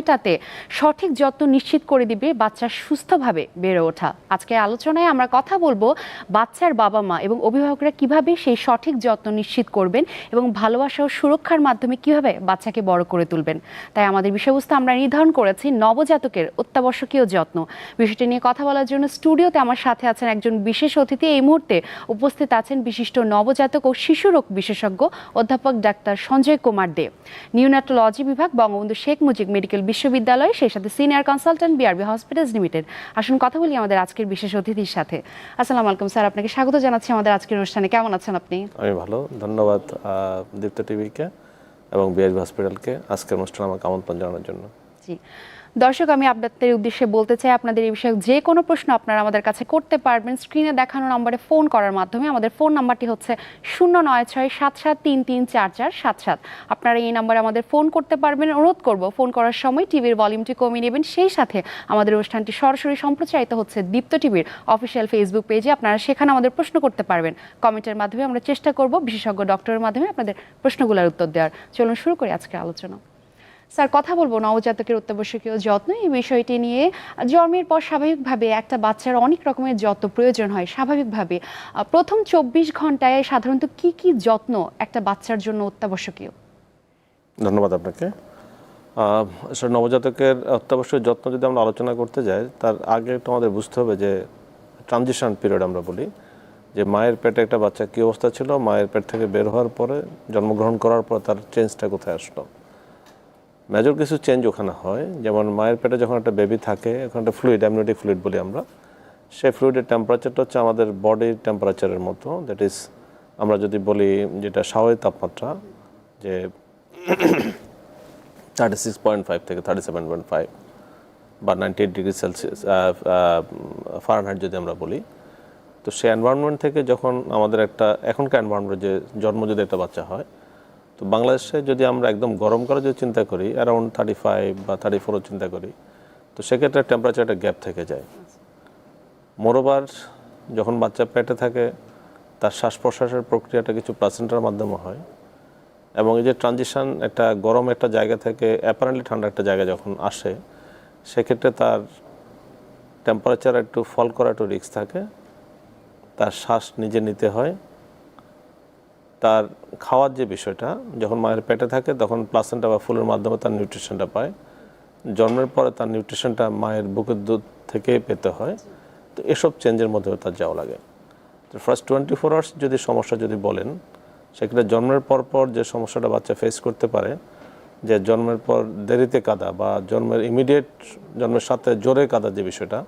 সময়টাতে সঠিক যত্ন নিশ্চিত করে দিবে বাচ্চার সুস্থভাবে বেড়ে ওঠা। আজকে আলোচনায় আমরা কথা বলব বাচ্চার বাবা মা এবং অভিভাবকরা কীভাবে সেই সঠিক যত্ন নিশ্চিত করবেন এবং ভালোবাসা ও সুরক্ষার মাধ্যমে কীভাবে বাচ্চাকে বড় করে তুলবেন। তাই আমাদের বিষয়বস্তু আমরা নির্ধারণ করেছি নবজাতকের অত্যাবশ্যকীয় যত্ন। বিষয়টি নিয়ে কথা বলার জন্য স্টুডিওতে আমার সাথে আছেন একজন বিশেষ অতিথি। এই মুহূর্তে উপস্থিত আছেন বিশিষ্ট নবজাতক ও শিশু রোগ বিশেষজ্ঞ অধ্যাপক ডাক্তার সঞ্জয় কুমার দে। নিউনাটোলজি বিভাগ বঙ্গবন্ধু শেখ মুজিব মেডিকেল বিশ্ববিদ্যালয় সেই সাথে senior consultant BRB hospitals limited. আসুন কথা বলি আমাদের আজকের বিশেষ অতিথির সাথে। আসসালামু আলাইকুম স্যার আপনাকে স্বাগত জানাচ্ছি আমাদের আজকের অনুষ্ঠানে। কেমন আছেন আপনি? আমি ভালো ধন্যবাদ দীপ্ত টিভিকে এবং বিআরবি হসপিটালকে আজকের অনুষ্ঠানে আমাকে আমন্ত্রণ জানানোর জন্য। জি। দর্শক, আমি আপনাদের উদ্দেশ্যে বলতে চাই, আপনাদের এই বিষয়ে যে কোনো প্রশ্ন আপনারা আমাদের কাছে করতে পারবেন। স্ক্রিনে দেখানো নম্বরে ফোন করার মাধ্যমে আমাদের ফোন নাম্বারটি হচ্ছে শূন্য নয় ছয় সাত সাত তিন তিন চার চার সাত সাত। আপনারা এই নাম্বারে আমাদের ফোন করতে পারবেন। অনুরোধ করব, ফোন করার সময় টিভির ভলিউমটি কমিয়ে নেবেন। সেই সাথে আমাদের অনুষ্ঠানটি সরাসরি সম্প্রচারিত হচ্ছে দীপ্ত টিভির অফিসিয়াল ফেসবুক পেজে। আপনারা সেখানে আমাদের প্রশ্ন করতে পারবেন। কমেন্টের মাধ্যমে আমরা চেষ্টা করব, বিশেষজ্ঞ ডক্টরের মাধ্যমে আপনাদের প্রশ্নগুলোর উত্তর দেওয়ার। চলুন শুরু করি আজকের আলোচনা। স্যার কথা বলব নবজাতকের অত্যাবশ্যকীয় যত্ন। এই বিষয়টি নিয়ে জন্মের পর স্বাভাবিকভাবে একটা বাচ্চার অনেক রকমের যত্ন প্রয়োজন হয় স্বাভাবিকভাবে। প্রথম চব্বিশ ঘন্টায় সাধারণত কি কি যত্ন একটা বাচ্চার জন্য অত্যাবশ্যকীয়? ধন্যবাদ আপনাকে। আসলে নবজাতকের অত্যাবশ্যক যত্ন যদি আমরা আলোচনা করতে যাই তার আগে একটু আমাদের বুঝতে হবে যে ট্রানজিশন পিরিয়ড আমরা বলি যে মায়ের পেটে একটা বাচ্চা কী অবস্থা ছিল মায়ের পেট থেকে বের হওয়ার পরে জন্মগ্রহণ করার পর তার চেঞ্জটা কোথায় আসলো। মেজর কিছু চেঞ্জ ওখানে হয়। যেমন মায়ের পেটে যখন একটা বেবি থাকে, ওখানে একটা ফ্লুইড অ্যামনিটিক ফ্লুইড বলি আমরা, সেই ফ্লুইডের টেম্পারেচারটা হচ্ছে আমাদের বডির টেম্পারেচারের মতো। দ্যাট ইজ আমরা যদি বলি যেটা স্বাভাবিক তাপমাত্রা, যে থার্টি সিক্স পয়েন্ট ফাইভ থেকে থার্টি সেভেন পয়েন্ট ফাইভ বা ninety eight degree Celsius Fahrenheit যদি আমরা বলি, তো সেই এনভায়রনমেন্ট থেকে যখন আমাদের একটা, এখনকার এনভায়রনমেন্ট যে জন্ম যদি একটা বাচ্চা হয় তো বাংলাদেশে যদি আমরা একদম গরম করে যদি চিন্তা করি অ্যারাউন্ড থার্টি ফাইভ বা থার্টি ফোরও চিন্তা করি, তো সেক্ষেত্রে টেম্পারেচার একটা গ্যাপ থেকে যায়। মোরোবার যখন বাচ্চা পেটে থাকে, তার শ্বাস প্রশ্বাসের প্রক্রিয়াটা কিছু প্লাসেন্টার মাধ্যমে হয় এবং এই যে ট্রানজিশন একটা গরম একটা জায়গা থেকে অ্যাপারেন্টলি ঠান্ডা একটা জায়গা যখন আসে, সেক্ষেত্রে তার টেম্পারেচার একটু ফল করা একটু রিস্ক থাকে। তার শ্বাস নিজে নিতে হয়। তার খাওয়ার যে বিষয়টা, যখন মায়ের পেটে থাকে, তখন প্লাসেন্টা বা ফুলের মাধ্যমে তার নিউট্রিশনটা পায়। জন্মের পরে তার নিউট্রিশনটা মায়ের বুকের দুধ থেকে পেতে হয়। তো এসব চেঞ্জের মধ্যে তার যাওয়া লাগে। তো ফার্স্ট টোয়েন্টি ফোর আওয়ার্স যদি সমস্যা যদি বলেন, সেক্ষেত্রে জন্মের পর পর যে সমস্যাটা বাচ্চা ফেস করতে পারে, যে জন্মের পর দেরিতে কাদা বা জন্মের ইমিডিয়েট জন্মের সাথে জোরে কাদা যে বিষয়টা,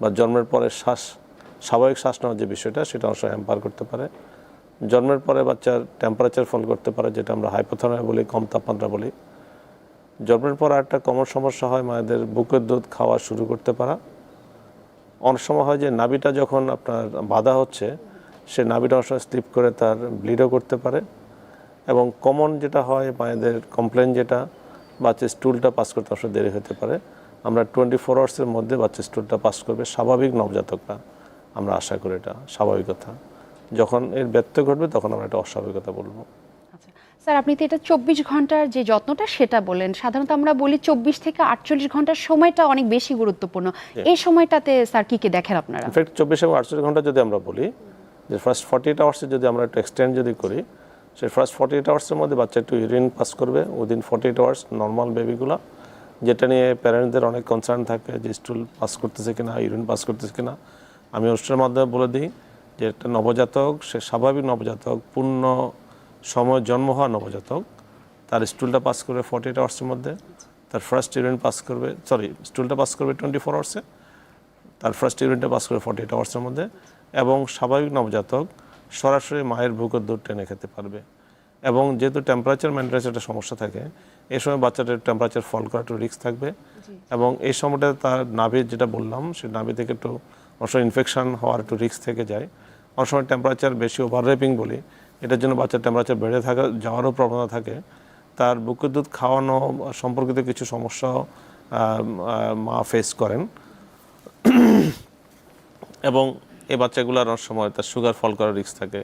বা জন্মের পরে শ্বাস, স্বাভাবিক শ্বাস নেওয়ার যে বিষয়টা, সেটা অবশ্যই হ্যাম্পার করতে পারে। জন্মের পরে বাচ্চার টেম্পারেচার ফল করতে পারে, যেটা আমরা হাইপোথার্মিয়া বলি, কম তাপমাত্রা বলি। জন্মের পর একটা কমন সমস্যা হয়, মায়েদের বুকের দুধ খাওয়া শুরু করতে পারা। অনেক সময় হয় যে নাভিটা যখন আপনার বাধা হচ্ছে, সে নাভিটা অনেক সময় স্লিপ করে তার ব্লিডও করতে পারে। এবং কমন যেটা হয়, মায়েদের কমপ্লেন যেটা, বাচ্চার স্টুলটা পাস করতে অবশ্যই দেরি হতে পারে। আমরা টোয়েন্টি ফোর আওয়ার্সের মধ্যে বাচ্চার স্টুলটা পাস করবে, স্বাভাবিক নবজাতকরা। আমরা আশা করি এটা স্বাভাবিকতা যখন এর ব্যত্যয় ঘটবে তখন আমরা এটা অস্বাভাবিকতা বলব। আচ্ছা। স্যার আপনি তো এটা চব্বিশ ঘণ্টার যে যত্নটা সেটা বলেন। সাধারণত আমরা বলি চব্বিশ থেকে আটচল্লিশ ঘণ্টার সময়টা অনেক বেশি গুরুত্বপূর্ণ। এই সময়টাতে স্যার কি কি দেখেন আপনারা? ইনফ্যাক্ট চব্বিশ এবং আটচল্লিশ ঘণ্টা যদি আমরা বলি যে ফার্স্ট ফর্টি এইট আওয়ার্সে যদি আমরা একটু এক্সটেন্ড যদি করি সেই ফার্স্ট ফর্টি এইট আওয়ার্সের মধ্যে বাচ্চা একটু ইউরিন পাস করবে। Within forty eight hours normal বেবিগুলো যেটা নিয়ে প্যারেন্টদের অনেক কনসার্ন থাকে যে স্টুল পাস করতেছে কিনা ইউরিন পাস করতেছে কিনা। আমি অনুষ্ঠানের মাধ্যমে বলে দিই যে একটা নবজাতক সে স্বাভাবিক নবজাতক পূর্ণ সময় জন্ম হওয়া নবজাতক তার স্টুলটা পাস করবে ফর্টি এইট আওয়ার্সের মধ্যে তার ফার্স্ট ইউরিন পাস করবে সরি স্টুলটা পাস করবে টোয়েন্টি ফোর আওয়ার্সে তার ফার্স্ট ইউরিনটা পাস করে ফর্টি এইট আওয়ার্সের মধ্যে এবং স্বাভাবিক নবজাতক সরাসরি মায়ের বুকের দুধ টেনে খেতে পারবে। এবং যেহেতু টেম্পারেচার মেনটেন্স একটা সমস্যা থাকে এই সময় বাচ্চাটার টেম্পারেচার ফল করা একটু রিস্ক থাকবে। এবং এই সময়টা তার নাভির যেটা বললাম সেই নাভি থেকে একটু সময় ইনফেকশন হওয়ার একটু রিস্ক থেকে যায়। অনেক সময় টেম্পারেচার বেশি ওভার রেপিং বলি, এটার জন্য বাচ্চার টেম্পারেচার বেড়ে থাকা, যাওয়ারও প্রবণতা থাকে। তার বুকের দুধ খাওয়ানো সম্পর্কিত কিছু সমস্যা মা ফেস করেন। এবং এই বাচ্চাগুলোর অনেক সময় তার সুগার ফল করার রিস্ক থাকে।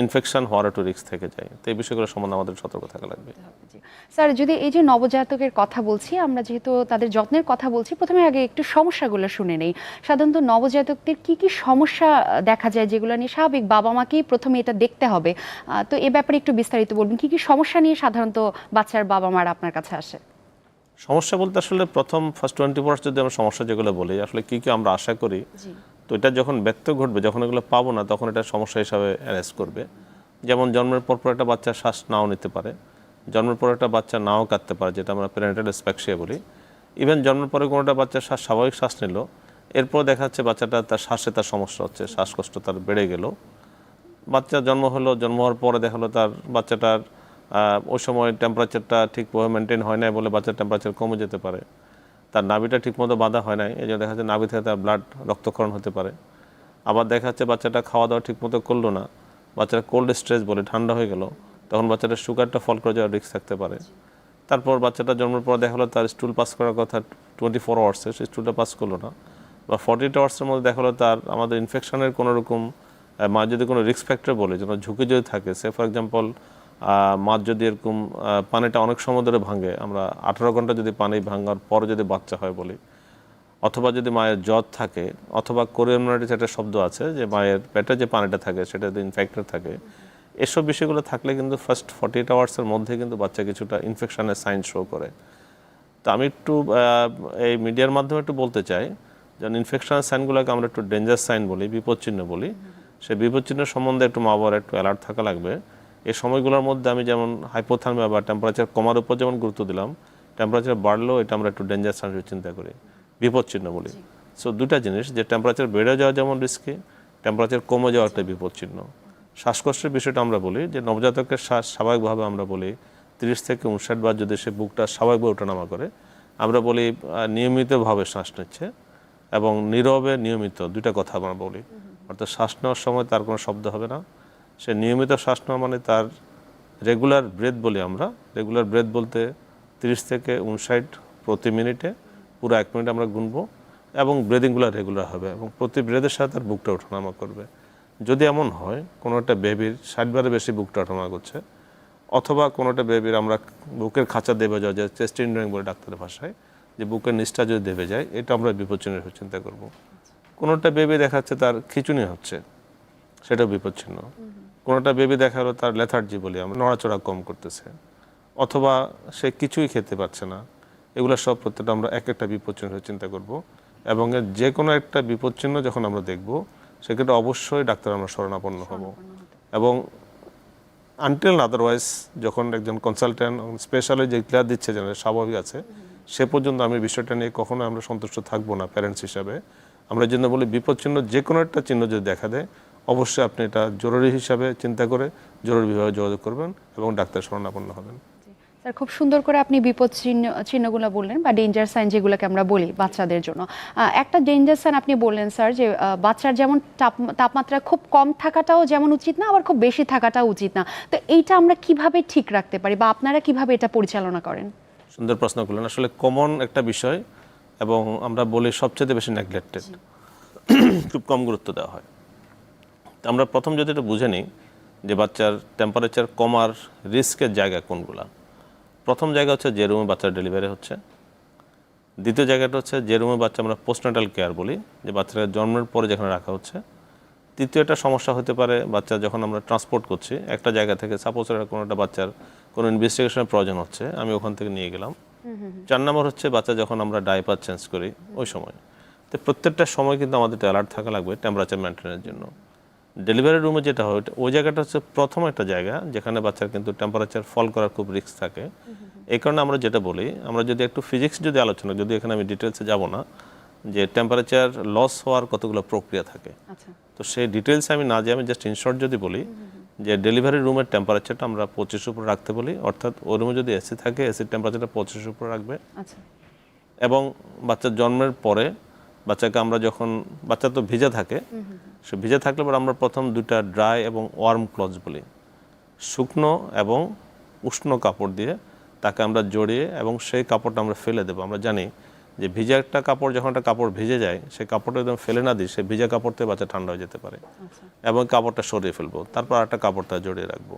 ইনফেকশন হওয়ার একটু রিস্ক থেকে যায়। তো এই বিষয়গুলো সম্বন্ধে আমাদের সতর্ক থাকা লাগবে। স্যার যদি এই যে নবজাতকের কথা বলছি আমরা যেহেতু তাদের যত্নের কথা বলছি প্রথমে আগে একটু সমস্যাগুলো শুনে নেই। সাধারণত নবজাতকদের কি কি সমস্যা দেখা যায় যেগুলো নিয়ে স্বাভাবিক বাবা মাকেই প্রথমে এটা দেখতে হবে? তো এ ব্যাপারে একটু বিস্তারিত বলবেন। কি কি সমস্যা নিয়ে সাধারণত বাচ্চার বাবা মারা আপনার কাছে আসে? সমস্যা বলতে আসলে প্রথম ফার্স্ট টোয়েন্টি পার্স যদি আমরা সমস্যা যেগুলো বলি আসলে কি কি আমরা আশা করি তো এটা যখন ব্যক্ত ঘটবে, যখন এগুলো পাবো না, তখন এটা সমস্যা হিসাবে অ্যারেস্ট করবে। যেমন জন্মের পর পর একটা বাচ্চা শ্বাস নাও নিতে পারে, জন্মের পর একটা বাচ্চা নাও কাটতে পারে, যেটা আমরা প্যারেন্টাল স্প্যাক্সিয়া বলি। ইভেন জন্মের পরে কোনোটা বাচ্চা শ্বাস, স্বাভাবিক শ্বাস নিল, এরপর দেখা যাচ্ছে বাচ্চাটা তার শ্বাসে তার সমস্যা হচ্ছে, শ্বাসকষ্ট তার বেড়ে গেল। বাচ্চা জন্ম হলো, জন্ম হওয়ার পরে দেখা হলো তার বাচ্চাটার ওই সময় টেম্পারেচারটা ঠিকভাবে মেনটেন হয় নাই বলে বাচ্চার টেম্পারেচার কমে যেতে পারে। তার নাভিটা ঠিকমতো বাঁধা হয় নাই, এই জন্য দেখা যাচ্ছে নাভি থেকে তার ব্লাড রক্তক্ষরণ হতে পারে। আবার দেখা যাচ্ছে বাচ্চাটা খাওয়া দাওয়া ঠিকমতো করল না, বাচ্চাটা কোল্ড স্ট্রেস বলে ঠান্ডা হয়ে গেল, তখন বাচ্চাটার সুগারটা ফল করে যাওয়ার রিস্ক থাকতে পারে। তারপর বাচ্চাটা জন্মের পর দেখা হলো তার স্টুল পাস করার কথা টোয়েন্টি ফোর আওয়ার্সে সেই স্টুলটা পাস করল না। বা ফর্টি এইট আওয়ার্সের মধ্যে দেখা হলো তার আমাদের ইনফেকশনের কোনো রকম মা যদি কোনো রিস্ক ফ্যাক্টর বলে যেন ঝুঁকি যদি থাকে সে ফর এক্সাম্পল মাছ যদি এরকম পানিটা অনেক সময় ধরে ভাঙে, আমরা আঠারো ঘণ্টা যদি পানি ভাঙার পর যদি বাচ্চা হয় বলি, অথবা যদি মায়ের জ্বর থাকে, অথবা কোরিয়ামনাইটিস একটা শব্দ আছে যে মায়ের পেটে যে পানিটা থাকে, সেটা যদি ইনফেক্টেড থাকে, এসব বিষয়গুলো থাকলে কিন্তু ফার্স্ট ফর্টি এইট আওয়ার্সের মধ্যে কিন্তু বাচ্চা কিছুটা ইনফেকশনের সাইন শো করে। তো আমি একটু এই মিডিয়ার মাধ্যমে একটু বলতে চাই যেমন ইনফেকশনের সাইনগুলোকে আমরা একটু ডেঞ্জার সাইন বলি, বিপদচিহ্ন বলি। সেই বিপদচিহ্ন সম্বন্ধে একটু মা বাবার একটু অ্যালার্ট থাকা লাগবে। এই সময়গুলোর মধ্যে আমি যেমন হাইপোথার্মিয়া বা টেম্পারেচার কমার উপর যেমন গুরুত্ব দিলাম টেম্পারেচার বাড়লেও এটা আমরা একটু ডেঞ্জার সাইন চিন্তা করি বিপদচিহ্ন বলি। সো দুটা জিনিস যে টেম্পারেচার বেড়ে যাওয়া যেমন রিস্কি টেম্পারেচার কমে যাওয়া একটা বিপদচিহ্ন শ্বাসকষ্টের বিষয়টা আমরা বলি যে নবজাতকের শ্বাস স্বাভাবিকভাবে আমরা বলি তিরিশ থেকে উনষাট বার যদি সে বুকটা স্বাভাবিকভাবে ওঠানামা করে আমরা বলি নিয়মিতভাবে শ্বাস নিচ্ছে এবং নীরবে নিয়মিত দুইটা কথা আমরা বলি। অর্থাৎ শ্বাস নেওয়ার সময় তার কোনো শব্দ হবে না সে নিয়মিত শ্বাস নেওয়া মানে তার রেগুলার ব্রেথ বলি আমরা। রেগুলার ব্রেথ বলতে তিরিশ থেকে উনষাট প্রতি মিনিটে পুরো এক মিনিট আমরা গুনবো এবং ব্রেদিংগুলো রেগুলার হবে এবং প্রতি ব্রেদের সাথে তার বুকটা ওঠানামা করবে। যদি এমন হয়, কোনো একটা বেবির ষাটবারে বেশি বুকটা ওঠানামা করছে, অথবা কোনোটা বেবির আমরা বুকের খাঁচা দেবে যাওয়া যায় চেস্ট ইন্ডোরিং বলে ডাক্তারের ভাষায়, যে বুকের নিষ্ঠা যদি দেবে যায়, এটা আমরা বিপজ্জনক হিসেবে চিন্তা করব। কোনোটা বেবি দেখাচ্ছে তার খিচুনি হচ্ছে, সেটাও বিপজ্ছিন্ন কোনোটা বেবি দেখা হলো তার লেথার্জি বলি আমরা নড়াচড়া কম করতেছে। অথবা সে কিছুই খেতে পারছে না। এগুলো সব প্রত্যেকটা আমরা এক একটা বিপজ্চিহ্ন হিসেবে চিন্তা করব। এবং এর যে কোনো একটা বিপজ্চিহ্ন যখন আমরা দেখব সেক্ষেত্রে অবশ্যই ডাক্তার আমরা শরণাপন্ন হব। এবং আনটিল আদারওয়াইজ যখন একজন কনসালটেন্ট স্পেশালি যে ক্লিয়ার দিচ্ছে যেন স্বাভাবিক আছে সে পর্যন্ত আমি বিষয়টা নিয়ে কখনো আমরা সন্তুষ্ট থাকব না প্যারেন্টস হিসাবে। আমরা জন্য বলি বিপদ চিহ্ন যে কোনো একটা চিহ্ন যদি দেখা দেয় অবশ্যই আপনি এটা জরুরি হিসাবে চিন্তা করে জরুরি বিভাগে যোগাযোগ করবেন এবং ডাক্তার শরণাপন্ন হবেন। স্যার খুব সুন্দর করে আপনি বিপদ চিহ্ন চিহ্নগুলো বললেন বা ডেঞ্জার সাইন যেগুলোকে আমরা বলি বাচ্চাদের জন্য। একটা ডেঞ্জার সাইন আপনি বললেন স্যার যে বাচ্চার যেমন তাপ- তাপমাত্রা খুব কম থাকাটাও যেমন উচিত না আবার খুব বেশি থাকাটাও উচিত না। তো এইটা আমরা কীভাবে ঠিক রাখতে পারি বা আপনারা কীভাবে এটা পরিচালনা করেন? সুন্দর প্রশ্ন করলেন। আসলে কমন একটা বিষয় এবং আমরা বলি সবচেয়ে বেশি নেগলেক্টেড খুব কম গুরুত্ব দেওয়া হয়। আমরা প্রথম যদি এটা বুঝে নিই যে বাচ্চার টেম্পারেচার কমার রিস্কের জায়গা কোনগুলা? প্রথম জায়গা হচ্ছে যে রুমে বাচ্চার ডেলিভারি হচ্ছে। দ্বিতীয় জায়গাটা হচ্ছে যে রুমে বাচ্চা আমরা পোস্টনাটাল কেয়ার বলি যে বাচ্চাকে জন্মের পরে যেখানে রাখা হচ্ছে। তৃতীয় একটা সমস্যা হতে পারে বাচ্চা যখন আমরা ট্রান্সপোর্ট করছি একটা জায়গা থেকে সাপোজ কোনো একটা বাচ্চার কোনো ইনভেস্টিগেশনের প্রয়োজন হচ্ছে আমি ওখান থেকে নিয়ে গেলাম। চার নম্বর হচ্ছে বাচ্চা যখন আমরা ডাইপার চেঞ্জ করি ওই সময়। তো প্রত্যেকটা সময় কিন্তু আমাদের অ্যালার্ট থাকা লাগবে টেম্পারেচার মেনটেনের জন্য। ডেলিভারি রুমে যেটা হয় ওই জায়গাটা হচ্ছে প্রথম একটা জায়গা যেখানে বাচ্চার কিন্তু টেম্পারেচার ফল করার খুব রিস্ক থাকে। এই কারণে আমরা যেটা বলি আমরা যদি একটু ফিজিক্স যদি আলোচনা যদি এখানে আমি ডিটেলসে যাব না যে টেম্পারেচার লস হওয়ার কতগুলো প্রক্রিয়া থাকে। আচ্ছা। তো সেই ডিটেলসে আমি না যাই আমি জাস্ট ইনশর্ট যদি বলি যে ডেলিভারি রুমের টেম্পারেচারটা আমরা পঁচিশ উপরে রাখতে বলি অর্থাৎ ওই রুমে যদি এসি থাকে এসির টেম্পারেচারটা পঁচিশ উপরে রাখবে। আচ্ছা। এবং বাচ্চার জন্মের পরে বাচ্চাকে আমরা যখন বাচ্চা তো ভিজা থাকে সে ভিজে থাকলে পরে আমরা প্রথম দুইটা ড্রাই এবং ওয়ার্ম ক্লথ বলি। শুকনো এবং উষ্ণ কাপড় দিয়ে তাকে আমরা জড়িয়ে এবং সেই কাপড়টা আমরা ফেলে দেবো। আমরা জানি যে ভিজা একটা কাপড় যখন একটা কাপড় ভিজে যায় সেই কাপড়টা একদম ফেলে না দিই সেই ভিজা কাপড়তে বাচ্চা ঠান্ডা হয়ে যেতে পারে। এবং কাপড়টা সরিয়ে ফেলব। তারপর একটা কাপড়টা জড়িয়ে রাখব।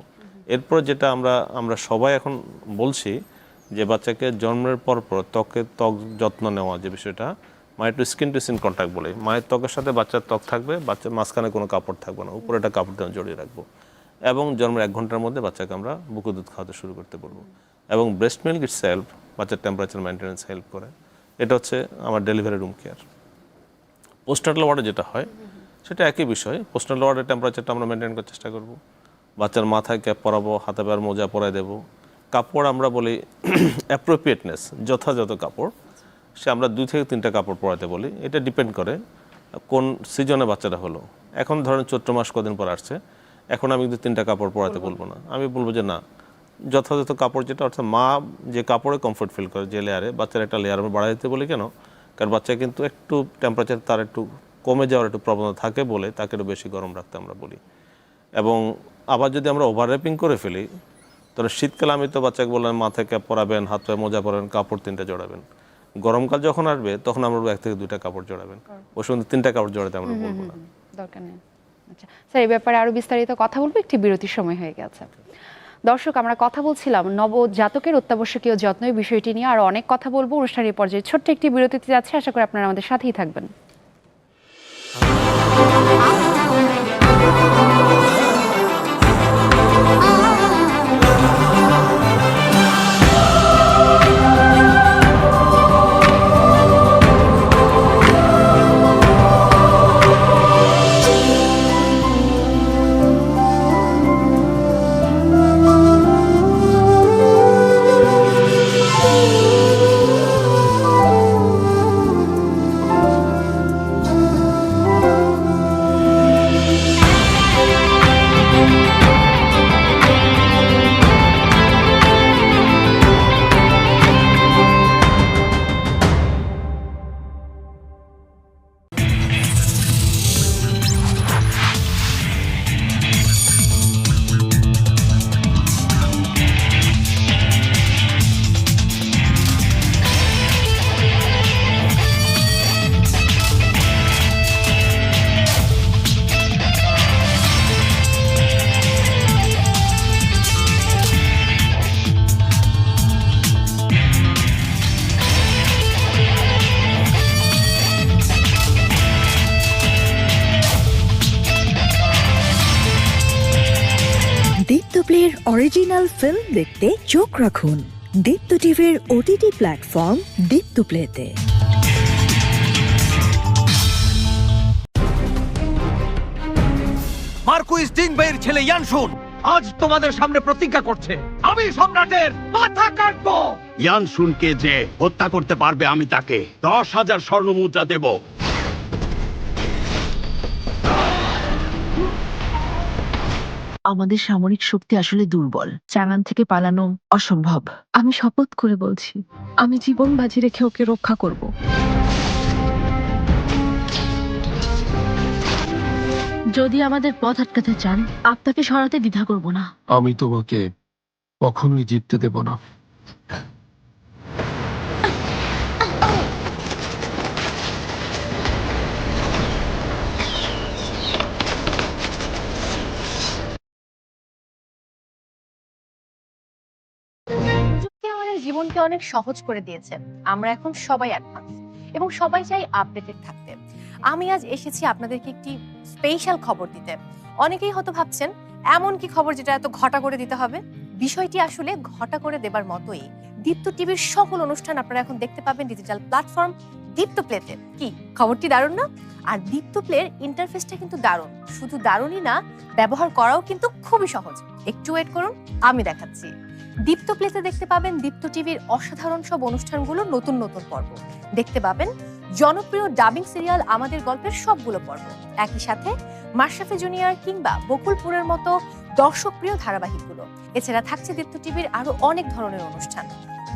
এরপর যেটা আমরা আমরা সবাই এখন বলছি যে বাচ্চাকে জন্মের পর পর ত্বকের ত্বক যত্ন নেওয়া যে বিষয়টা মায়ের একটু স্কিন টু স্কিন কন্ট্যাক্ট বলে। মায়ের ত্বকের সাথে বাচ্চার ত্বক থাকবে, বাচ্চার মাঝখানে কোনো কাপড় থাকবে না, উপরে একটা কাপড় দিয়ে জড়িয়ে রাখব। এবং জন্মের এক ঘণ্টার মধ্যে বাচ্চাকে আমরা বুকু দুধ খাওয়াতে শুরু করতে বলব। এবং ব্রেস্ট মিল্ক ইট সেলফ বাচ্চার টেম্পারেচার মেনটেন্যান্স হেল্প করে। এটা হচ্ছে আমার ডেলিভারি রুম কেয়ার পোস্টাল ওয়ার্ডে যেটা হয়, সেটা একই বিষয়। পোস্টাল ওয়ার্ডের টেম্পারেচারটা আমরা মেনটেন করার চেষ্টা করব। বাচ্চার মাথায় ক্যাপ পরাবো, হাতে পায়ের মোজা পরাই দেবো। কাপড় আমরা বলি অ্যাপ্রোপ্রিয়েটনেস যথাযথ কাপড়। সে আমরা দুই থেকে তিনটা কাপড় পরাতে বলি। এটা ডিপেন্ড করে কোন সিজনে বাচ্চাটা হলো। এখন ধরেন চৈত্র মাস কদিন পর আসছে, এখন আমি কিন্তু তিনটা কাপড় পরাতে বলব না। আমি বলব যে না, যথাযথ কাপড় যেটা, অর্থাৎ মা যে কাপড়ে কমফোর্ট ফিল করে যে লেয়ারে বাচ্চার একটা লেয়ার আমরা বাড়াই দিতে বলি কেন? কারণ বাচ্চা কিন্তু একটু টেম্পারেচার তার একটু কমে যাওয়ার একটু প্রবণতা থাকে বলে তাকে একটু বেশি গরম রাখতে আমরা বলি। এবং আবার যদি আমরা ওভার র্যাপিং করে ফেলি, তাহলে শীতকালে আমি তো বাচ্চাকে বললাম মাথায় ক্যাপ পরাবেন, হাত পায়ে মোজা পরাবেন, কাপড় তিনটা জড়াবেন। গরমকাল যখন আসবে তখন আমরা এক থেকে দুইটা কাপড় জড়াবেন। ওই সময় তিনটা কাপড় জড়াতে আমরা বলব না। দরকার নেই। আচ্ছা স্যার এই ব্যাপারে আরও বিস্তারিত কথা বলব? একটি বিরতির সময় হয়ে গেছে। দর্শক আমরা কথা বলছিলাম নবজাতকের অত্যাবশ্যকীয় যত্ন বিষয়টি নিয়ে। আরও অনেক কথা বলব। অনুষ্ঠানের পর্যায়ে ছোট্ট একটি বিরতিতে যাচ্ছে। আশা করি আপনারা আমাদের সাথেই থাকবেন। দেখতে চোখ রাখুন। দীপ্ত টিভির ওটিটি প্ল্যাটফর্ম দীপ্ত প্লেতে মার্কুইস ডিংবের ছেলে ইয়ানশুন আজ তোমাদের সামনে প্রতিজ্ঞা করছে। আমি সম্রাটের মাথা কাটবো। ইয়ানশুনকে যে হত্যা করতে পারবে আমি তাকে দশ হাজার স্বর্ণ মুদ্রা দেব। আমাদের সামরিক শক্তি আসলে দুর্বল। চাঙান থেকে পালানো অসম্ভব। আমি শপথ করে বলছি, আমি জীবন বাজি রেখে ওকে রক্ষা করব। যদি আমাদের পথ আটকাতে চান, আপনাকে সরাতে দ্বিধা করব না। আমি তোমাকে কখনোই জিততে দেব না। আমাদের জীবনকে অনেক সহজ করে দিয়েছে। আমরা এখন সবাই অ্যাডভান্স এবং সবাই চাই আপডেটেড থাকতে। আমি আজ এসেছি আপনাদেরকে একটি স্পেশাল খবর দিতে। অনেকেই হয়তো ভাবছেন, এমন কি খবর যেটা এত ঘটা করে দিতে হবে? বিষয়টি আসলে ঘটা করে দেবার মতোই। দীপ্ত টিভির সকল অনুষ্ঠান আপনারা এখন দেখতে পাবেন ডিজিটাল প্ল্যাটফর্ম দীপ্ত প্লেতে কি, খবরটি দারুণ না? আর দীপ্ত প্লের ইন্টারফেসটা কিন্তু দারুণ। শুধু দারুণই না, ব্যবহার করাও কিন্তু খুবই সহজ। একটু ওয়েট করুন, আমি দেখাচ্ছি। দীপ্ত প্লেতে দেখতে পাবেন দীপ্ত টিভির অসাধারণ সব অনুষ্ঠানগুলো নতুন নতুন পর্ব। দেখতে পাবেন জনপ্রিয় ডাবিং সিরিয়াল আমাদের গল্পের সবগুলো পর্ব। একই সাথে মাশরাফি জুনিয়র কিংবা বকুলপুরের মতো দর্শকপ্রিয় ধারাবাহিকগুলো। এছাড়া থাকছে দীপ্ত টিভির আরও অনেক ধরনের অনুষ্ঠান।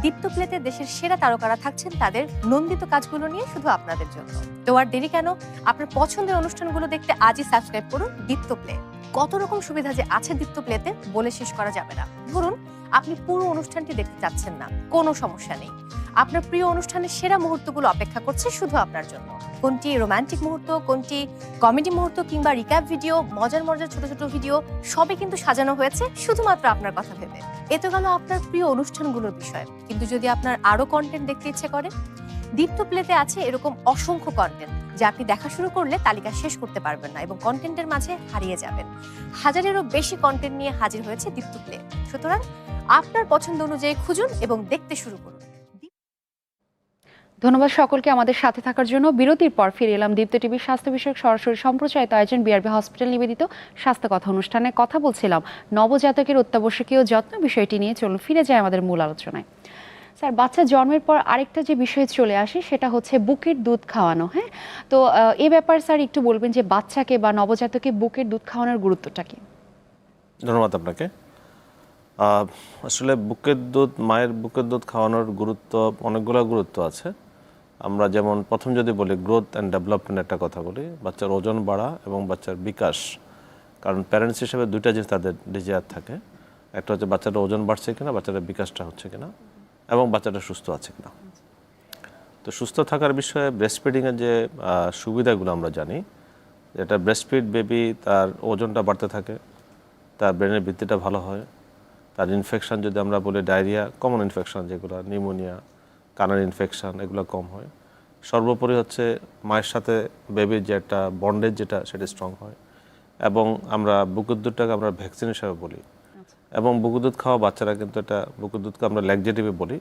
দীপ্ত প্লেতে দেশের সেরা তারকারা থাকছেন তাদের নন্দিত কাজগুলো নিয়ে শুধু আপনাদের জন্য। তো আর দেরি কেন? আপনার পছন্দের অনুষ্ঠানগুলো দেখতে আজই সাবস্ক্রাইব করুন দীপ্ত প্লে কত রকম সুবিধা যে আছে দীপ্ত প্লেতে বলে শেষ করা যাবে না। ধরুন আপনি পুরো অনুষ্ঠানটি দেখতে চাচ্ছেন না। কোনো সমস্যা নেই। আপনার প্রিয় অনুষ্ঠানের সেরা মুহূর্তগুলো অপেক্ষা করছে শুধু আপনার জন্য। কোনটি রোমান্টিক মুহূর্ত, কোনটি কমেডি মুহূর্ত কিংবা রিক্যাপ ভিডিও মজার মজার ছোট ছোট ভিডিও সবই কিন্তু সাজানো হয়েছে শুধুমাত্র আপনার কথা ভেবে। এ তো গেল আপনার প্রিয় অনুষ্ঠানগুলোর বিষয়। কিন্তু যদি আপনার আরও কন্টেন্ট দেখতে ইচ্ছে করে, দীপ্ত প্লেতে আছে এরকম অসংখ্য কন্টেন্ট যা আপনি দেখা শুরু করলে তালিকা শেষ করতে পারবেন না এবং কন্টেন্টের মাঝে হারিয়ে যাবেন। হাজারেরও বেশি কন্টেন্ট নিয়ে হাজির হয়েছে দীপ্ত প্লে সুতরাং আপনার পছন্দ অনুযায়ী খুঁজুন এবং দেখতে শুরু করুন। ধন্যবাদ সকলকে আমাদের সাথে থাকার জন্য। বিরতির পর ফিরে এলাম দীপ্ত টিভির স্বাস্থ্য বিষয়ক সরাসরি সম্প্রচারিত আয়োজন বিআরবি হসপিটাল নিবেদিত স্বাস্থ্য কথা অনুষ্ঠানে কথা বলছিলাম। নবজাতকের অত্যাবশ্যকীয় যত্ন বিষয়টি নিয়ে। চলুন ফিরে যায় আমাদের মূল আলোচনায়। স্যার বাচ্চা জন্মের পর আরেকটা যে বিষয় চলে আসে সেটা হচ্ছে বুকের দুধ খাওয়ানো হ্যাঁ? তো এ এই ব্যাপারে স্যার একটু বলবেন যে বাচ্চাকে বা নবজাতকে বুকের দুধ খাওয়ানোর গুরুত্বটা কি? ধন্যবাদ আপনাকে। আসলে বুকের দুধ মায়ের বুকের দুধ খাওয়ানোর গুরুত্ব, অনেকগুলো গুরুত্ব আছে। আমরা যেমন প্রথম যদি বলি গ্রোথ অ্যান্ড ডেভেলপমেন্ট একটা কথা বলি, বাচ্চার ওজন বাড়া এবং বাচ্চার বিকাশ। কারণ প্যারেন্টস হিসেবে দুইটা জিনিস তাদের ডিজায়ার থাকে। একটা হচ্ছে বাচ্চাটা ওজন বাড়ছে কিনা বাচ্চাটার বিকাশটা হচ্ছে কিনা এবং বাচ্চাটা সুস্থ আছে কিনা। তো সুস্থ থাকার বিষয়ে ব্রেস্ট ফিডিংয়ের যে সুবিধাগুলো আমরা জানি, যেটা ব্রেস্ট ফিড বেবি তার ওজনটা বাড়তে থাকে, তার ব্রেনের বৃদ্ধিটা ভালো হয় তার ইনফেকশান যদি আমরা বলি ডায়রিয়া কমন ইনফেকশান যেগুলো নিউমোনিয়া কানের ইনফেকশান এগুলো কম হয়। সর্বোপরি হচ্ছে মায়ের সাথে বেবির যে একটা বন্ডেজ যেটা সেটা স্ট্রং হয়। এবং আমরা বুকুর দুধটাকে আমরা ভ্যাকসিন হিসাবে বলি। এবং বুকুর দুধ খাওয়া বাচ্চারা কিন্তু এটা বুকুর দুধকে আমরা ল্যাকজেটিভে বলি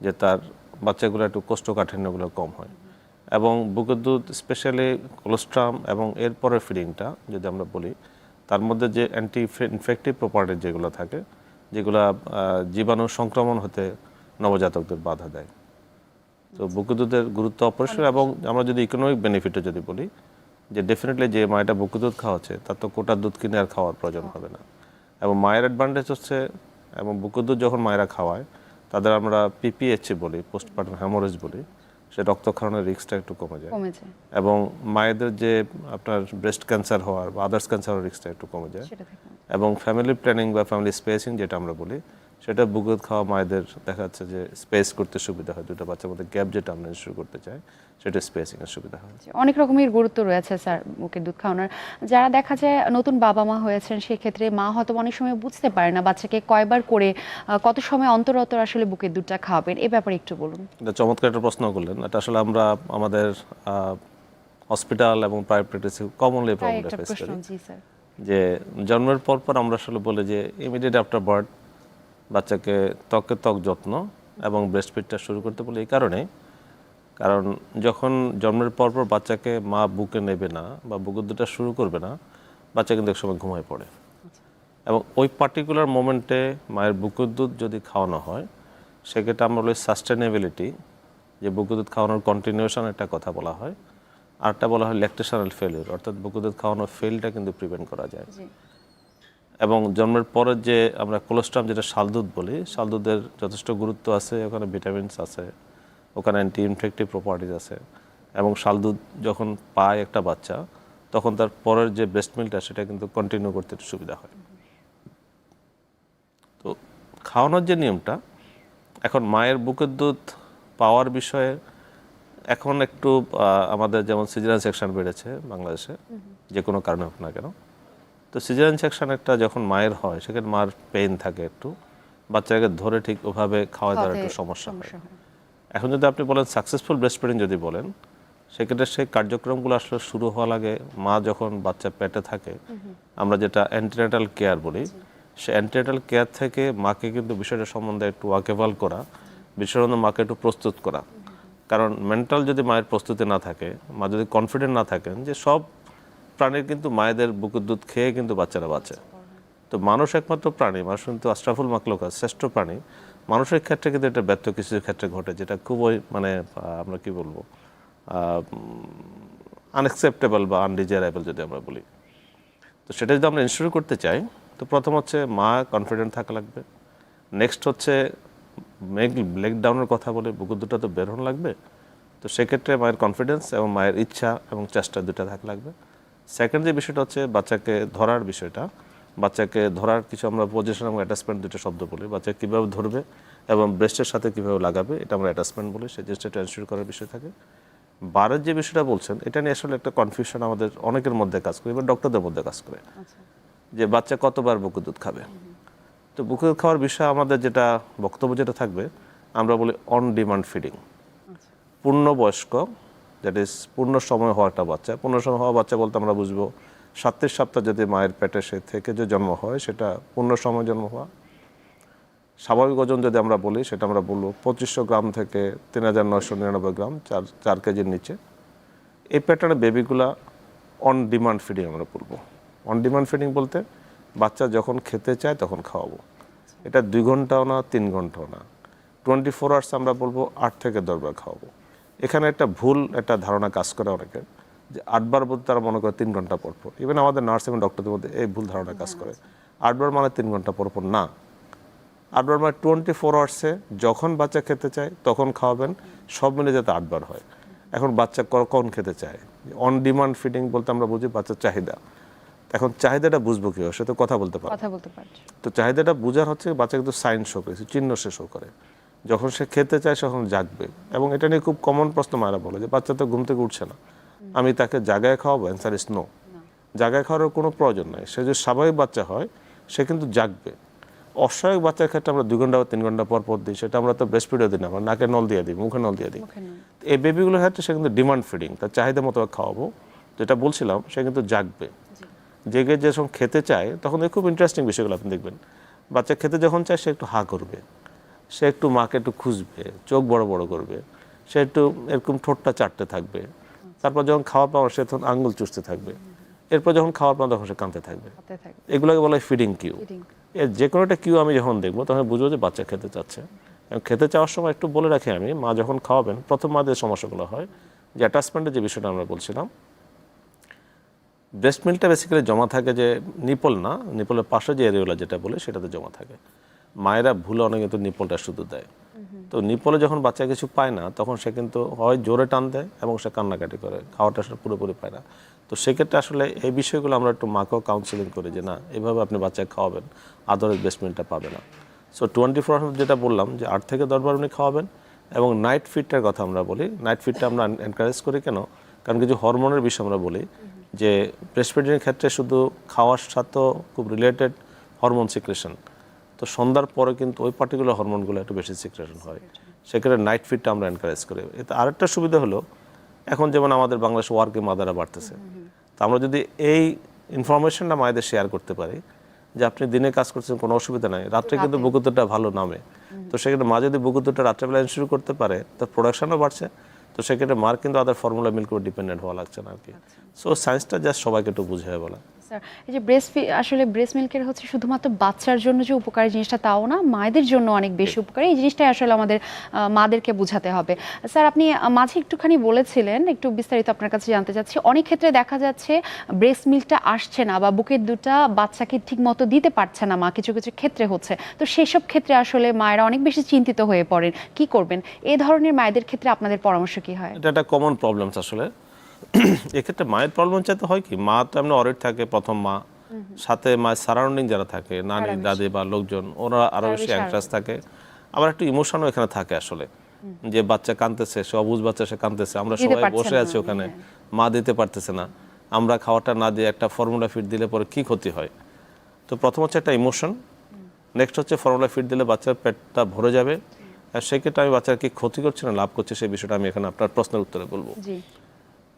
যে তার বাচ্চাগুলো একটু কোষ্ঠকাঠিন্যগুলো কম হয়। এবং বুকের দুধ স্পেশালি কোলেস্ট্রাম এবং এরপরের ফিডিংটা যদি আমরা বলি তার মধ্যে যে অ্যান্টি ইনফেক্টিভ প্রপার্টি যেগুলো থাকে যেগুলো জীবাণু সংক্রমণ হতে নবজাতকদের বাধা দেয়। তো বুকু দুধের গুরুত্ব অপরিসীম এবং আমরা যদি ইকোনমিক বেনিফিটে যদি বলি, যে ডেফিনেটলি যে মায়েটা বুকু দুধ খাওয়াচ্ছে, তার তো কোটার দুধ কিনে আর খাওয়ার প্রয়োজন হবে না। এবং মায়ের অ্যাডভান্টেজ হচ্ছে, এবং বুকু দুধ যখন মায়েরা খাওয়ায়, তাদের আমরা পিপিএইচি বলি পোস্টপার্টাম হ্যামোরেজ বলি সে রক্তক্ষরণের রিস্কটা একটু কমে যায়। কমে যায়। এবং মায়েদের যে আপনার ব্রেস্ট ক্যান্সার হওয়ার বা আদার্স ক্যান্সারের রিস্কটা একটু কমে যায়। এবং ফ্যামিলি প্ল্যানিং বা ফ্যামিলি স্পেসিং যেটা আমরা বলি সেটা বুকুদ খাওয়া মায়েদের দেখা যাচ্ছে যে স্পেস করতে সুবিধা হয়। দুটো বাচ্চার মধ্যে গ্যাপ যেটা আমরা শুরু করতে চাই সেটা স্পেসিং এর সুবিধা হয়। অনেক রকমের গুরুত্ব রয়েছে স্যার বুকের দুধ খাওয়ানোর। যারা দেখা যায় নতুন বাবা মা হয়েছেন সেক্ষেত্রে মা হয়তো অনেক সময় বুঝতে পারে না বাচ্চাকে কয়বার করে কত সময় অন্তর অন্তর আসলে বুকের দুধটা খাওয়াবেন এ ব্যাপারে একটু বলুন। এটা চমৎকার একটা প্রশ্ন করলেন। এটা আসলে আমরা আমাদের হসপিটাল এবং প্রাইভেট প্র্যাকটিসে কমনলি প্রবলেমটা একটা ফেস করি। জি স্যার। যে জন্মের পর পর আমরা আসলে বলি যে ইমিডিয়েট আফটার বার্থ বাচ্চাকে ত্বকে ত্বক যত্ন এবং ব্রেস্ট ফিডটা শুরু করতে বলি এই কারণে। কারণ যখন জন্মের পর পর বাচ্চাকে মা বুকে নেবে না বা বুকের দুধটা শুরু করবে না, বাচ্চা কিন্তু একসময় ঘুমায় পড়ে। এবং ওই পার্টিকুলার মোমেন্টে মায়ের বুকের দুধ যদি খাওয়ানো হয়, সেক্ষেত্রে আমরা বলি সাস্টেনেবিলিটি যে বুকের দুধ খাওয়ানোর কন্টিনিউশন একটা কথা বলা হয়। আরটা বলা হয় ল্যাকটেশনাল ফেলিউর অর্থাৎ বুকের দুধ খাওয়ানোর ফেলটা কিন্তু প্রিভেন্ট করা যায়। এবং জন্মের পরের যে আমরা কোলেস্ট্রাম যেটা শালদুধ বলি শালদুধের যথেষ্ট গুরুত্ব আছে ওখানে ভিটামিনস আছে ওখানে অ্যান্টি ইনফেক্টিভ প্রপার্টিজ আছে এবং শালদুধ যখন পায় একটা বাচ্চা তখন তার পরের যে ব্রেস্ট মিলটা সেটা কিন্তু কন্টিনিউ করতে একটু সুবিধা হয়। তো খাওয়ানোর যে নিয়মটা এখন মায়ের বুকের দুধ পাওয়ার বিষয়ে এখন একটু আমাদের যেমন সিজারান সেকশন বেড়েছে বাংলাদেশে যে কোনো কারণে হোক না কেন তো সিজারান সেকশন একটা যখন মায়ের হয় সেখানে মার পেইন থাকে একটু। বাচ্চাকে ধরে ঠিক ওভাবে খাওয়া দেওয়ার একটু সমস্যা হয়। এখন যদি আপনি বলেন সাকসেসফুল ব্রেস্ট ফিডিং যদি বলেন সেক্ষেত্রে সেই কার্যক্রমগুলো আসলে শুরু হওয়া লাগে। মা যখন বাচ্চা পেটে থাকে আমরা যেটা অ্যান্টিনেটাল কেয়ার বলি সে অ্যান্টিনেটাল কেয়ার থেকে মাকে কিন্তু বিষয়টা সম্বন্ধে একটু ওয়াকেবল করা মধ্যে মাকে একটু প্রস্তুত করা। কারণ মেন্টাল যদি মায়ের প্রস্তুতি না থাকে মা যদি কনফিডেন্ট না থাকেন যে সব প্রাণীর কিন্তু মায়েদের বুকের দুধ খেয়ে কিন্তু বাচ্চারা বাঁচে। তো মানুষ একমাত্র প্রাণী, মানুষ কিন্তু আশরাফুল মাকলুকা শ্রেষ্ঠ প্রাণী। মানুষের ক্ষেত্রে কিন্তু এটা ব্যর্থ কিছু ক্ষেত্রে ঘটে, যেটা খুবই মানে আমরা কি বলব? আনএক্সেপ্টেবল বা আনডিজায়ারেবল যদি আমরা বলি। তো সেটা যদি আমরা ইনস্যুর করতে চাই, তো প্রথম হচ্ছে মা কনফিডেন্ট থাকা লাগবে। নেক্সট হচ্ছে মেঘ লেগ ডাউনের কথা বলে, বুকুর দুটা তো বের হন লাগবে। তো সেক্ষেত্রে মায়ের কনফিডেন্স এবং মায়ের ইচ্ছা এবং চেষ্টা দুটা থাকা লাগবে। সেকেন্ড যে বিষয়টা হচ্ছে বাচ্চাকে ধরার বিষয়টা। বাচ্চাকে ধরার কিছু আমরা পজিশন এবং অ্যাটাচমেন্ট দুটো শব্দ বলি। বাচ্চা কীভাবে ধরবে এবং ব্রেস্টের সাথে কীভাবে লাগাবে এটা আমরা অ্যাটাচমেন্ট বলি। সেই জিনিসটা এনশিওর করার বিষয় থাকে। বারের যে বিষয়টা বলছেন এটা নিয়ে আসলে একটা কনফিউশন আমাদের অনেকের মধ্যে কাজ করে এবার ডক্টরদের মধ্যে কাজ করে। যে বাচ্চা কতবার বুকু দুধ খাবে? তো বুকু দুধ খাওয়ার বিষয়ে আমাদের যেটা বক্তব্য যেটা থাকবে আমরা বলি অন ডিমান্ড ফিডিং পূর্ণবয়স্ক দ্যাট ইজ পূর্ণ সময় হওয়া একটা বাচ্চা। পূর্ণ সময় হওয়া বাচ্চা বলতে আমরা বুঝব, সাতত্রিশ সপ্তাহ যদি মায়ের পেটে সে থেকে যে জন্ম হয়, সেটা পূর্ণ সময় জন্ম হওয়া। স্বাভাবিক ওজন যদি আমরা বলি, সেটা আমরা বলব পঁচিশশো গ্রাম থেকে তিন হাজার নয়শো নিরানব্বই গ্রাম, চার চার কেজির নিচে। এই প্যাটার্নে বেবিগুলা অন ডিমান্ড ফিডিং আমরা বলব অন ডিমান্ড ফিডিং বলতে বাচ্চা যখন খেতে চায় তখন খাওয়াবো। এটা দুই ঘন্টাও না, তিন ঘন্টাও না। টোয়েন্টি ফোর আওয়ার্স আমরা বলব আট থেকে দশবার খাওয়াবো। এখানে একটা ভুল একটা ধারণা কাজ করে অনেকের যে আটবার বলতে তারা মনে করে তিন ঘণ্টা পর পর। ইভেন আমাদের নার্স এবং ডক্টরদের মধ্যে এই ভুল ধারণা কাজ করে। আটবার মানে তিন ঘণ্টা পর পর না। আটবার মানে টোয়েন্টি ফোর আওয়ার্সে যখন বাচ্চা খেতে চায় তখন খাওয়াবেন। সব মিলে যাতে আটবার হয়। এখন বাচ্চা কখন খেতে চায়? অন ডিমান্ড ফিডিং বলতে আমরা বুঝি বাচ্চার চাহিদা। এখন চাহিদাটা বুঝব কি সে তো কথা বলতে পারে কথা বলতে পারছি। তো চাহিদাটা বোঝার হচ্ছে বাচ্চা কিন্তু সাইন শো করে চিহ্ন সে শো করে। যখন সে খেতে চায় তখন জাগবে। এবং এটা নিয়ে খুব কমন প্রশ্ন মায়েরা বলে যে বাচ্চা তো ঘুম থেকে উঠছে না। আমি তাকে জাগায় খাওয়াবো? Answer is no. জাগায় খাওয়ার কোনো প্রয়োজন নাই। সে যদি স্বাভাবিক বাচ্চা হয় সে কিন্তু জাগবে। অস্বাভাবিক বাচ্চার ক্ষেত্রে আমরা দুই ঘণ্টা বা তিন ঘণ্টা পর পর দিই সেটা আমরা তো ব্রেস্ট ফিডও দিই না আমরা নাকে নল দিয়ে দিই মুখে নল দিয়ে দিই। এই বেবিগুলোর ক্ষেত্রে সে কিন্তু ডিমান্ড ফিডিং তার চাহিদা মতো খাওয়াবো। যেটা বলছিলাম সে কিন্তু জাগবে। জেগে যখন খেতে চায় তখন খুব ইন্টারেস্টিং বিষয়গুলো আপনি দেখবেন। বাচ্চা খেতে যখন চায় সে একটু হা করবে। সে একটু মাকে একটু খুঁজবে চোখ বড় বড় করবে সে একটু এরকম ঠোঁটটা চাটতে থাকবে। তারপর যখন খাওয়া পাওয়া সে তখন আঙ্গুল চুষতে থাকবে। এরপর যখন খাওয়ার পাওয়া তখন সে কাঁদতে থাকবে। এগুলোকে বলা হয় ফিডিং কিউ এর যে কোনো একটা কিউ আমি যখন দেখব তখন বুঝব যে বাচ্চা খেতে চাচ্ছে। এবং খেতে চাওয়ার সময় একটু বলে রাখি আমি মা যখন খাওয়াবেন প্রথম মাদের সমস্যাগুলো হয় যে অ্যাটাচমেন্টের যে বিষয়টা আমরা বলছিলাম ব্রেস্ট মিল্কটা বেসিক্যালি জমা থাকে যে নিপল না নিপলের পাশে যে এরিয়াগুলো যেটা বলে সেটাতে জমা থাকে। মায়েরা ভুলে অনেক কিন্তু নিপলটা শুধু দেয়। তো নিপলে যখন বাচ্চা কিছু পায় না, তখন সে কিন্তু হয় জোরে টান দেয় এবং সে কান্নাকাটি করে। খাওয়াটা আসলে পুরোপুরি পায় না। তো সেক্ষেত্রে আসলে এই বিষয়গুলো আমরা একটু মাকেও কাউন্সিলিং করি যে, না, এভাবে আপনি বাচ্চাকে খাওয়াবেন, আদরের বেসমেন্টটা পাবে না। সো টোয়েন্টি ফোর আওয়ার যেটা বললাম যে, আট থেকে দশবার উনি খাওয়াবেন এবং নাইট ফিডটার কথা আমরা বলি। নাইট ফিডটা আমরা এনকারেজ করি কেন? কারণ কিছু হরমোনের বিষয় আমরা বলি যে ব্রেস্টফিডিংয়ের ক্ষেত্রে শুধু খাওয়ার সাথেও খুব রিলেটেড হরমোন সিক্রেশন তো সন্ধ্যার পরে কিন্তু ওই পার্টিকুলার হরমোনগুলো একটু বেশি সিক্রেশন হয়। সেক্ষেত্রে নাইট ফিটটা আমরা এনকারেজ করি। এতে আরেকটা সুবিধা হলো এখন যেমন আমাদের বাংলাদেশ ওয়ার্কে মাদারা বাড়তেছে। তো আমরা যদি এই ইনফরমেশনটা মায়েদের শেয়ার করতে পারি যে আপনি দিনে কাজ করছেন কোনো অসুবিধা নাই। রাত্রে কিন্তু বুকুতটা ভালো নামে। তো সেক্ষেত্রে মা যদি বুকুতটা রাত্রেবেলা শুরু করতে পারে তার প্রোডাকশনও বাড়ছে। তো সেক্ষেত্রে মার কিন্তু আদার ফর্মুলা মিল্ক ডিপেন্ডেন্ট হওয়া লাগছে না আর কি সো সায়েন্সটা জাস্ট সবাইকে একটু বুঝিয়ে বলা। স্যার। এই যে ব্রেস্ট আসলে ব্রেস্ট মিল্কের হচ্ছে শুধুমাত্র বাচ্চার জন্য যে উপকারী জিনিসটা তাও না মায়েদের জন্য অনেক বেশি উপকারী। এই জিনিসটাই আসলে আমাদের মাদেরকে বোঝাতে হবে। স্যার আপনি মাঝে একটুখানি বলেছিলেন একটু বিস্তারিত আপনার কাছে জানতে চাচ্ছি। অনেক ক্ষেত্রে দেখা যাচ্ছে ব্রেস্ট মিল্কটা আসছে না বা বুকের দুধটা বাচ্চাকে ঠিক মতো দিতে পারছে না মা কিছু কিছু ক্ষেত্রে হচ্ছে। তো সেসব ক্ষেত্রে আসলে মায়েরা অনেক বেশি চিন্তিত হয়ে পড়েন। কি করবেন? এই ধরনের মায়েদের ক্ষেত্রে আপনাদের পরামর্শ কি হয়? এটা একটা কমন প্রবলেমস আসলে। এক্ষেত্রে মায়ের প্রবলেম চাইতে হয় কি মা তো এমনি অরিট থাকে প্রথম মা সাথে মায়ের সারাউন্ডিং যারা থাকে নানি দাদি বা লোকজন ওরা আরও বেশি অ্যাংশাস থাকে। আবার একটু ইমোশনও এখানে থাকে আসলে। যে বাচ্চা কাঁদতেছে সে অবুঝ বাচ্চা সে কাঁদতেছে আমরা সবাই বসে আছি ওখানে। মা দিতে পারতেছে না। আমরা খাওয়াটা না দিয়ে একটা ফর্মুলা ফিট দিলে পরে কি ক্ষতি হয়? তো প্রথম হচ্ছে একটা ইমোশন নেক্সট হচ্ছে ফর্মুলা ফিট দিলে বাচ্চার পেটটা ভরে যাবে। আর সেক্ষেত্রে আমি বাচ্চার কি ক্ষতি করছি না লাভ করছি সেই বিষয়টা আমি এখানে আপনার প্রশ্নের উত্তরে বলব।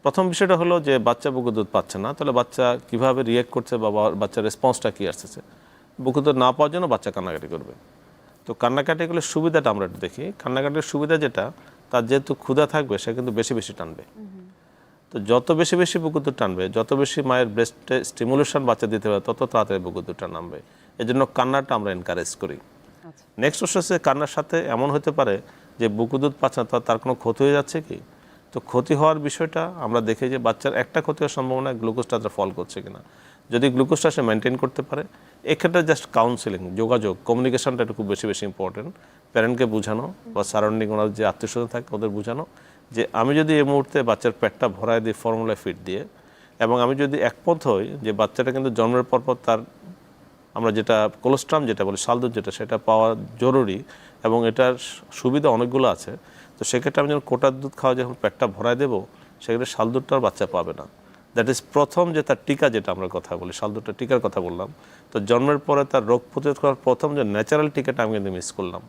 প্রথম বিষয়টা হলো যে বাচ্চা বুকু দুধ পাচ্ছে না তাহলে বাচ্চা কীভাবে রিয়েক্ট করছে বা বাচ্চার রেসপন্সটা কী আসতেছে? বুকু দুধ না পাওয়ার জন্য বাচ্চা কান্নাকাটি করবে। তো কান্নাকাটিগুলোর সুবিধাটা আমরা একটু দেখি। কান্নাকাটির সুবিধা যেটা তার যেহেতু ক্ষুধা থাকবে সে কিন্তু বেশি বেশি টানবে। তো যত বেশি বেশি বুকু দুধ টানবে যত বেশি মায়ের ব্রেস্টে স্টিমুলেশন বাচ্চা দিতে হবে তত তাড়াতাড়ি বুকু দুধটা নামবে। এই জন্য কান্নাটা আমরা এনকারেজ করি। নেক্সট হচ্ছে কান্নার সাথে এমন হতে পারে যে বুকু দুধ পাচ্ছে না তার কোনো ক্ষতি হয়ে যাচ্ছে কি? তো ক্ষতি হওয়ার বিষয়টা আমরা দেখি যে বাচ্চার একটা ক্ষতি হওয়ার সম্ভাবনা গ্লুকোজটা তার ফল করছে কিনা। যদি গ্লুকোজটা সে মেনটেন করতে পারে, এক্ষেত্রে জাস্ট কাউন্সিলিং যোগাযোগ কমিউনিকেশনটা একটু খুব বেশি বেশি ইম্পর্টেন্ট প্যারেন্টকে বোঝানো বা সারাউন্ডিং ওনার যে আত্মীয় স্বজন থাকে ওদের বোঝানো যে আমি যদি এই মুহূর্তে বাচ্চার পেটটা ভরায় দিই ফর্মুলা ফিট দিয়ে এবং আমি যদি একমত হই যে বাচ্চাটা কিন্তু জন্মের পর পর তার আমরা যেটা কোলেস্ট্রাম যেটা বলি শালদুধ যেটা, সেটা পাওয়া জরুরি এবং এটার সুবিধা অনেকগুলো আছে। তো সেক্ষেত্রে আমি যখন কোটার দুধ খাওয়া যখন পেটটা ভরায় দেবো সেক্ষেত্রে শালদুধটা আর বাচ্চা পাবে না। দ্যাট ইজ প্রথম যে তার টিকা যেটা আমরা কথা বলি শাল দুধটা টিকার কথা বললাম। তো জন্মের পরে তার রোগ প্রতিরোধ করার প্রথম যে ন্যাচারাল টিকাটা আমি কিন্তু মিস করলাম।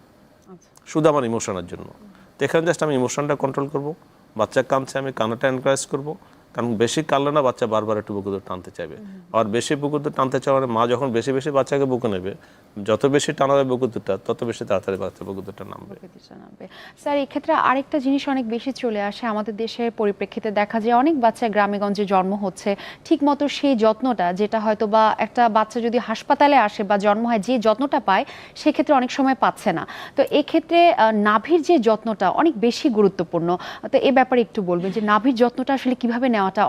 শুধু আমার ইমোশনের জন্য। তো এখানে জাস্ট আমি ইমোশনটা কন্ট্রোল করব। বাচ্চা কামছে আমি কানাটা এনকারেজ করব। কারণ বেশি কাঁদলে না বাচ্চা বারবার একটু বুকুর দুধ টানতে চাইবে। আর বেশি বুকুর দুধ টানতে চাওয়া মানে মা যখন বেশি বেশি বাচ্চাকে বুকে নেবে, যত বেশি টানাবে বুকুর দুধটা তত বেশি তাড়াতাড়ি বাচ্চা দুধটা নামবে। স্যার, এক্ষেত্রে আরেকটা জিনিস অনেক বেশি চলে আসে আমাদের দেশের পরিপ্রেক্ষিতে। দেখা যায় অনেক বাচ্চা গ্রামেগঞ্জে জন্ম হচ্ছে, ঠিকমতো সেই যত্নটা যেটা হয়তো বা একটা বাচ্চা যদি হাসপাতালে আসে বা জন্ম হয়, যে যত্নটা পায়, সেক্ষেত্রে অনেক সময় পাচ্ছে না। তো এক্ষেত্রে নাভির যে যত্নটা অনেক বেশি গুরুত্বপূর্ণ। তো এ ব্যাপারে একটু বলবেন যে নাভির যত্নটা আসলে কীভাবে নেওয়াটা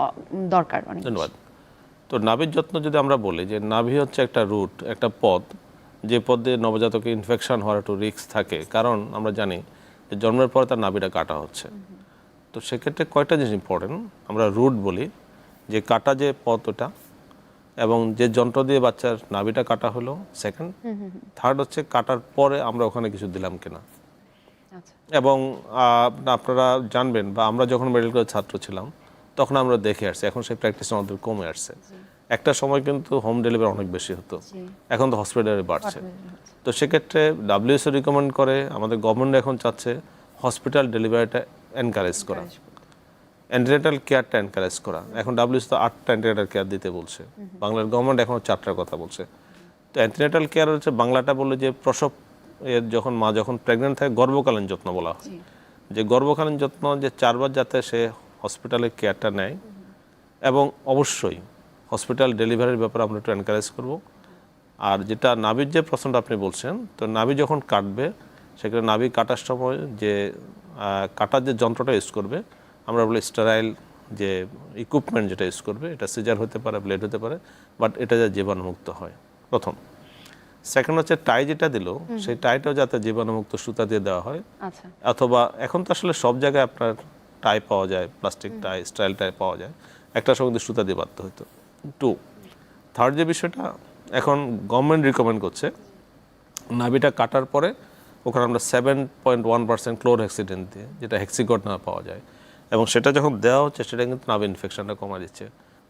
দরকার অনেক ধন্যবাদ। তো নাভির যত্ন যদি আমরা বলি যে নাভি হচ্ছে একটা রুট একটা পথ যে পথ দিয়ে নবজাতকের ইনফেকশন হওয়ার একটু রিস্ক থাকে কারণ আমরা জানি যে জন্মের পর তার নাভিটা কাটা হচ্ছে। তো সেক্ষেত্রে কয়টা জিনিস ইম্পর্টেন্ট আমরা রুট বলি যে কাটা যে পথ ওটা এবং যে যন্ত্র দিয়ে বাচ্চার নাভিটা কাটা হলো সেকেন্ড থার্ড হচ্ছে কাটার পরে আমরা ওখানে কিছু দিলাম কিনা। আচ্ছা। এবং আপনারা জানবেন বা আমরা যখন মেডিকেল ছাত্র ছিলাম তখন আমরা দেখে আসছি এখন সেই প্র্যাকটিস আমাদের কমে আসছে। একটা সময় কিন্তু হোম ডেলিভারি অনেক বেশি হতো। এখন তো হসপিটালে বাড়ছে। তো সেক্ষেত্রে ডাব্লিউএসও রিকমেন্ড করে আমাদের গভর্নমেন্ট এখন চাচ্ছে হসপিটাল ডেলিভারিটা এনকারেজ করা। অ্যান্টিনেটাল কেয়ারটা এনকারেজ করা। এখন ডাব্লিউএস তো আটটা অ্যান্টিনেটাল কেয়ার দিতে বলছে। বাংলার গভর্নমেন্ট এখন চারটার কথা বলছে। তো অ্যান্টিনেটাল কেয়ার হচ্ছে বাংলাটা বললে যে প্রসব এর যখন মা যখন প্রেগনেন্ট থাকে গর্ভকালীন যত্ন বলা হয়। যে গর্ভকালীন যত্ন যে চারবার যাতে সে হসপিটালে কেয়ারটা নেয় এবং অবশ্যই হসপিটাল ডেলিভারির ব্যাপারে আমরা একটু এনকারেজ করব। আর যেটা নাভির যে প্রশ্নটা আপনি বলছেন তো নাভি যখন কাটবে সেখানে নাভি কাটার সময় যে কাটার যে যন্ত্রটা ইউজ করবে আমরা বলি স্টেরাইল যে ইকুইপমেন্ট যেটা ইউজ করবে এটা সিজার হতে পারে ব্লেড হতে পারে বাট এটা যা জীবাণুমুক্ত হয়। প্রথম। সেকেন্ড হচ্ছে টাই যেটা দিল সেই টাইটাও যাতে জীবাণুমুক্ত সুতা দিয়ে দেওয়া হয়। আচ্ছা। অথবা এখন তো আসলে সব জায়গায় আপনার টাই পাওয়া যায় প্লাস্টিক টাই স্টাইল টাই পাওয়া যায়। একটা সঙ্গে সুতা দিয়ে বাধ্য হতো টু থার্ড যে বিষয়টা এখন গভর্নমেন্ট রিকমেন্ড করছে নাভিটা কাটার পরে ওখানে আমরা seven point one percent chlorhexidine দিয়ে যেটা হ্যাক্সিকট না পাওয়া যায় এবং সেটা যখন দেওয়া হচ্ছে সেটা কিন্তু নাভি ইনফেকশনটা কমা দিচ্ছে।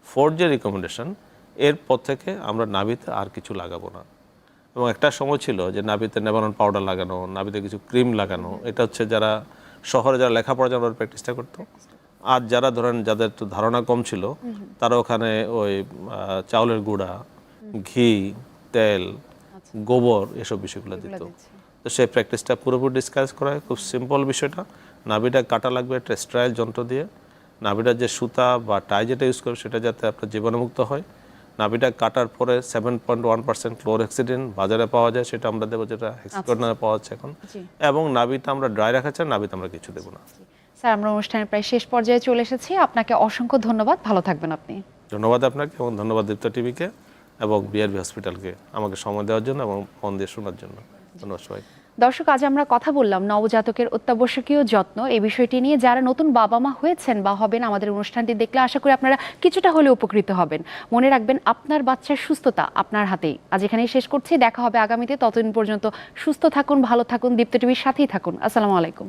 ফোর্থ যে রিকমেন্ডেশন এরপর থেকে আমরা নাভিতে আর কিছু লাগাবো না। এবং একটা সময় ছিল যে নাভিতে নেবানন পাউডার লাগানো নাভিতে কিছু ক্রিম লাগানো এটা হচ্ছে যারা শহরে যারা লেখাপড়া যারা প্র্যাকটিসটা করতো আর যারা ধরেন যাদের একটু ধারণা কম ছিল তারা ওখানে ওই চাউলের গুঁড়া ঘি তেল গোবর এসব বিষয়গুলো দিত। তো সেই প্র্যাকটিসটা পুরোপুরি ডিসকাস করা হয় খুব সিম্পল বিষয়টা। নাভিটা কাটা লাগবে একটা স্ট্রাইল যন্ত্র দিয়ে। নাভিটার যে সুতা বা টাই যেটা ইউজ করবে সেটা যাতে আপনার জীবাণুমুক্ত হয়। নাভিটা কাটার পরে seven point one percent chlorhexidine বাজারে পাওয়া যায় সেটা আমরা দেবো যেটা হেক্সিকট নামে পাওয়া যাচ্ছে এখন। এবং নাভিটা আমরা ড্রাই রাখা চাই নাভিতে আমরা কিছু দেবো না। স্যার আমরা অনুষ্ঠানের প্রায় শেষ পর্যায়ে চলে এসেছি। আপনাকে অসংখ্য ধন্যবাদ। ভালো থাকবেন আপনি। ধন্যবাদ আপনাকে এবং ধন্যবাদ দীপ্ত টিভিকে এবং বিআরবি হসপিটালকে আমাকে সময় দেওয়ার জন্য এবং মন দিয়ে শোনার জন্য। ধন্যবাদ সবাই দর্শক, আজ আমরা কথা বললাম নবজাতকের অত্যাবশ্যকীয় যত্ন। এই বিষয়টি নিয়ে যারা নতুন বাবা মা হয়েছেন বা হবেন আমাদের অনুষ্ঠানটি দেখলে আশা করি আপনারা কিছুটা হলে উপকৃত হবেন। মনে রাখবেন, আপনার বাচ্চার সুস্থতা আপনার হাতেই। আজ এখানেই শেষ করছি। দেখা হবে আগামীতে। ততদিন পর্যন্ত সুস্থ থাকুন, ভালো থাকুন, দীপ্ত টিভির সাথেই থাকুন। আসসালামু আলাইকুম।